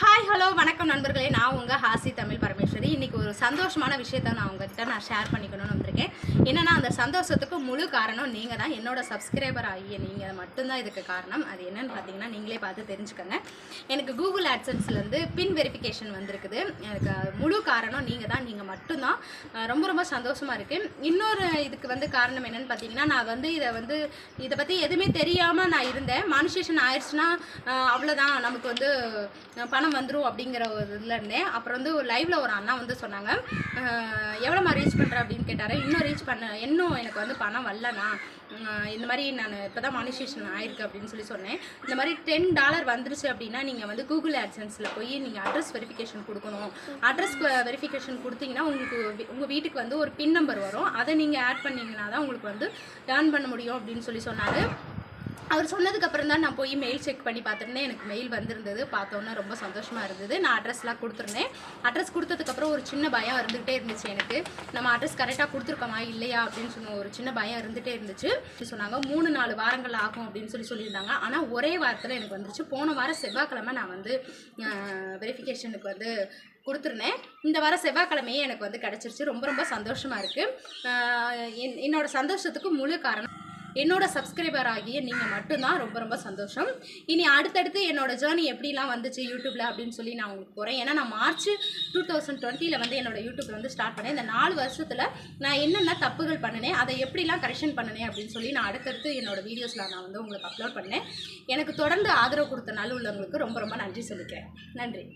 Hi hello வணக்கம் நண்பர்களே. நான் உங்கள் ஹாசி தமிழ் பரமேஸ்வரி. இன்றைக்கி ஒரு சந்தோஷமான விஷயத்த நான் உங்ககிட்ட நான் ஷேர் பண்ணிக்கணும்னு வந்திருக்கேன். என்னென்னா அந்த சந்தோஷத்துக்கு முழு காரணம் நீங்கள் தான் என்னோட சப்ஸ்கிரைபர் ஆகிய நீங்கள் மட்டும்தான் இதுக்கு காரணம். அது என்னன்னு பார்த்தீங்கன்னா நீங்களே பார்த்து தெரிஞ்சுக்கோங்க. எனக்கு கூகுள் ஆட்சன்ஸ்லேருந்து பின் வெரிஃபிகேஷன் வந்திருக்குது. எனக்கு முழு காரணம் நீங்கள் தான் நீங்கள் மட்டும்தான் ரொம்ப ரொம்ப சந்தோஷமாக இருக்குது இன்னொரு இதுக்கு வந்து காரணம் என்னென்னு பார்த்தீங்கன்னா நான் வந்து இதை வந்து இதை பற்றி எதுவுமே தெரியாமல் நான் இருந்தேன். மானிஸ்டேஷன் ஆயிடுச்சுன்னா அவ்வளோதான் நமக்கு வந்து பணம் வந்துடும் அப்படிங்கிற ஒரு இதில் இருந்தேன். அப்புறம் வந்து ஒரு லைவில் ஒரு அண்ணா வந்து சொன்னாங்க எவ்வளோமா ரீச் பண்ணுற அப்படின்னு கேட்டார். இன்னும் ரீச் பண்ண இன்னும் எனக்கு வந்து பணம் வரலண்ணா. இந்த மாதிரி நான் இப்போ தான் மானிசேஷன் ஆயிருக்கு அப்படின்னு சொல்லி சொன்னேன். இந்த மாதிரி டென் டாலர் வந்துருச்சு அப்படின்னா நீங்கள் வந்து கூகுள் ஆட்சன்ஸில் போய் நீங்கள் அட்ரஸ் வெரிஃபிகேஷன் கொடுக்கணும். அட்ரஸ் வெரிஃபிகேஷன் கொடுத்தீங்கன்னா உங்களுக்கு உங்கள் வீட்டுக்கு வந்து ஒரு பின் நம்பர் வரும். அதை நீங்கள் ஆட் பண்ணிங்கன்னா தான் உங்களுக்கு வந்து ஏர்ன் பண்ண முடியும் அப்படின்னு சொல்லி சொன்னார். அவர் சொன்னதுக்கு அப்புறம் தான் நான் போய் மெயில் செக் பண்ணி பார்த்துருந்தேன். எனக்கு மெயில் வந்திருந்தது. பார்த்தோன்னே ரொம்ப சந்தோஷமாக இருந்தது. நான் அட்ரஸ்லாம் கொடுத்துருந்தேன். அட்ரஸ் கொடுத்ததுக்கப்புறம் ஒரு சின்ன பயம் இருந்துகிட்டே இருந்துச்சு எனக்கு. நம்ம அட்ரஸ் கரெக்டாக கொடுத்துருக்கோமா இல்லையா அப்படின்னு சொன்ன ஒரு சின்ன பயம் இருந்துகிட்டே இருந்துச்சு. சொன்னாங்க மூணு நாலு வாரங்கள் ஆகும் அப்படின்னு சொல்லி சொல்லியிருந்தாங்க. ஆனால் ஒரே வாரத்தில் எனக்கு வந்துருச்சு. போன வாரம் செவ்வாய்க்கிழமை நான் வந்து வெரிஃபிகேஷனுக்கு வந்து கொடுத்துருந்தேன். இந்த வாரம் செவ்வாய்க்கிழமையே எனக்கு வந்து கிடச்சிருச்சு. ரொம்ப ரொம்ப சந்தோஷமாக இருக்குது என் என்னோடய சந்தோஷத்துக்கு முழு காரணம் என்னோட சப்ஸ்கிரைபர் ஆகிய நீங்கள் மட்டும்தான் ரொம்ப ரொம்ப சந்தோஷம். இனி அடுத்தடுத்து என்னோட ஜேர்னி எப்படிலாம் வந்துச்சு யூடியூப்பில் அப்படின்னு சொல்லி நான் உங்களுக்கு போகிறேன் ஏன்னா நான் மார்ச் டூ தௌசண்ட் டுவெண்ட்டியில் வந்து என்னோட யூடியூப்பில் வந்து ஸ்டார்ட் பண்ணேன். இந்த நாலு வருஷத்தில் நான் என்னென்ன தப்புகள் பண்ணினேன் அதை எப்படிலாம் கரெக்ஷன் பண்ணினேன் அப்படின்னு சொல்லி நான் அடுத்தடுத்து என்னோட வீடியோஸில் நான் வந்து உங்களுக்கு அப்லோட் பண்ணேன். எனக்கு தொடர்ந்து ஆதரவு கொடுத்த நாள் உள்ளவங்களுக்கு ரொம்ப ரொம்ப நன்றி சொல்லிக்கிறேன். நன்றி.